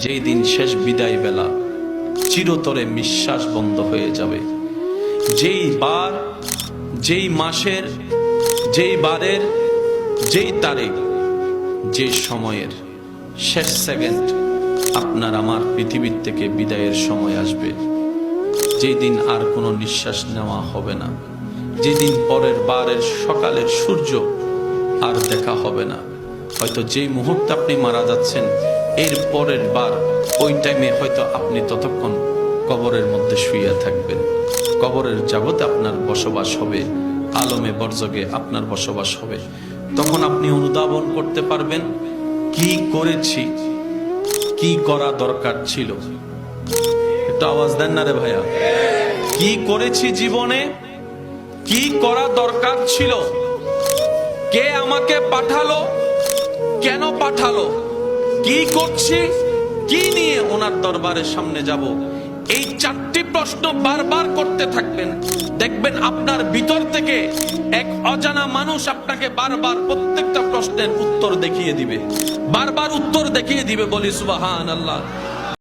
যেই দিন শেষ বিদায় বেলা চিরতরে নিঃশ্বাস বন্ধ হয়ে যাবে। যেই বার, যেই মাসের, যেই বারের, যেই তারিখ, যে সময়ের শেষ সেকেন্ড আপনার আমার পৃথিবীর থেকে বিদায়ের সময় আসবে। যেই দিন আর কোনো নিঃশ্বাস নেওয়া হবে না। যেদিন পরের বারের সকালের সূর্য আর দেখা হবে না। হয়তো যেই মুহূর্তে আপনি মারা যাচ্ছেন এর পরের বার, ওই টাইমে হয়তো আপনি ততক্ষণ কবরের মধ্যে শুয়ে থাকবেন। কবরের জগতে আপনার বসবাস হবে, আলমে বর্জগে আপনার বসবাস হবে। তখন আপনি অনুধাবন করতে পারবেন, কি করেছি, কি করা দরকার ছিল। একটু আওয়াজ দেন না রে ভাইয়া। কি করেছি জীবনে, কি করা দরকার ছিল, কে আমাকে পাঠালো, কেন পাঠালো? কি করছি? কি নিয়ে ওনার দরবারের সামনে যাব? এই চারটি প্রশ্ন বারবার করতে থাকবেন। দেখবেন আপনার ভিতর থেকে এক অজানা মানুষ আপনাকে বারবার প্রত্যেকটা প্রশ্নের উত্তর দেখিয়ে দিবে। বারবার উত্তর দেখিয়ে দিবে বলি সুবাহান আল্লাহ